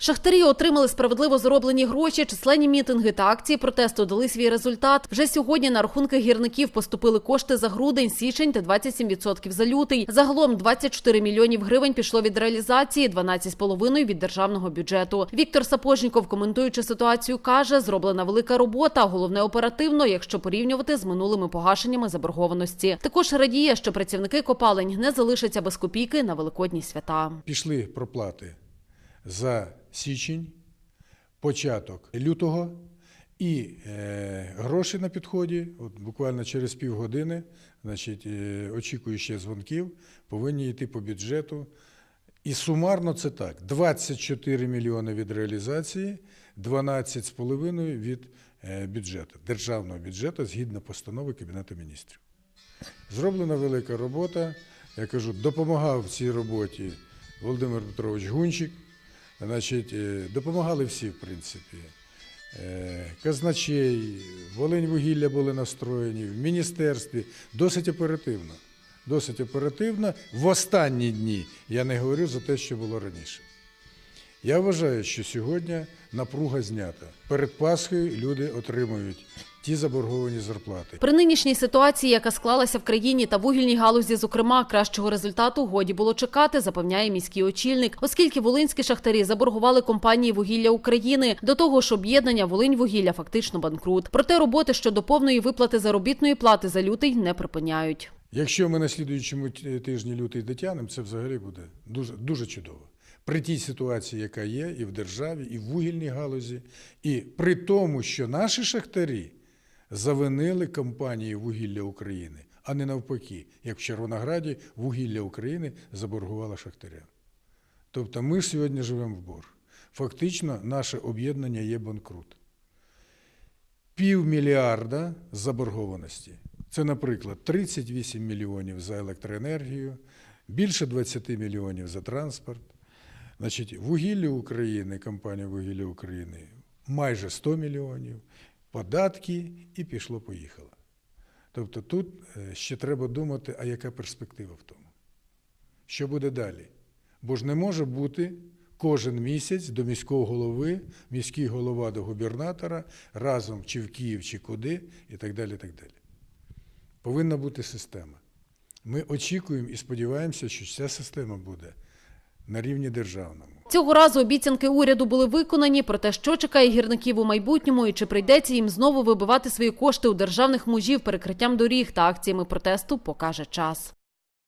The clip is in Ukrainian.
Шахтарі отримали справедливо зароблені гроші. Численні мітинги та акції протесту дали свій результат. Вже сьогодні на рахунки гірників поступили кошти за грудень, січень та 27% за лютий. Загалом 24 мільйонів гривень пішло від реалізації, 12,5 від державного бюджету. Віктор Сапожніков, коментуючи ситуацію, каже, зроблена велика робота, головне оперативно, якщо порівнювати з минулими погашеннями заборгованості. Також радіє, що працівники копалень не залишаться без копійки на великодні свята. Пішли проплати за січень, початок лютого і е, гроші на підході. От буквально через півгодини, значить, е, очікую ще дзвонків, повинні йти по бюджету. І сумарно це так: 24 мільйони від реалізації, 12,5 від е, бюджету, державного бюджету згідно постанови Кабінету міністрів. Зроблена велика робота. Я кажу, допомагав в цій роботі Володимир Петрович Гунчик. Значить, е, допомагали всі, в принципі. Е, Казначей, Волинь вугілля були настроєні, в міністерстві. Досить оперативно. Досить оперативно. В останні дні я не говорю за те, що було раніше. Я вважаю, що сьогодні напруга знята. Перед Пасхою люди отримують ті заборговані зарплати. При нинішній ситуації, яка склалася в країні та вугільній галузі, зокрема, кращого результату годі було чекати, запевняє міський очільник, оскільки волинські шахтарі заборгували компанії вугілля України. До того ж, об'єднання Волинь вугілля фактично банкрут. Проте роботи щодо повної виплати заробітної плати за лютий не припиняють. Якщо ми на слідуючому тижні лютий дотягнемо, це взагалі буде дуже, дуже чудово. При тій ситуації, яка є і в державі, і в вугільній галузі, і при тому, що наші шахтарі завинили компанії вугілля України, а не навпаки, як в Червонограді вугілля України заборгувало шахтарям. Тобто ми сьогодні живемо в борг. Фактично, наше об'єднання є банкрут. Півмільярда заборгованості. Це, наприклад, 38 мільйонів за електроенергію, більше 20 мільйонів за транспорт. Значить, вугілля України, компанія вугілля України майже 100 мільйонів, податки і пішло-поїхало. Тобто тут е, ще треба думати, а яка перспектива в тому? Що буде далі? Бо ж не може бути кожен місяць до міського голови, міський голова до губернатора, разом чи в Київ, чи куди, і так далі. так далі. Повинна бути система. Ми очікуємо і сподіваємося, що ця система буде на рівні державному. Цього разу обіцянки уряду були виконані. Про те, що чекає гірників у майбутньому, і чи прийдеться їм знову вибивати свої кошти у державних мужів перекриттям доріг та акціями протесту, покаже час.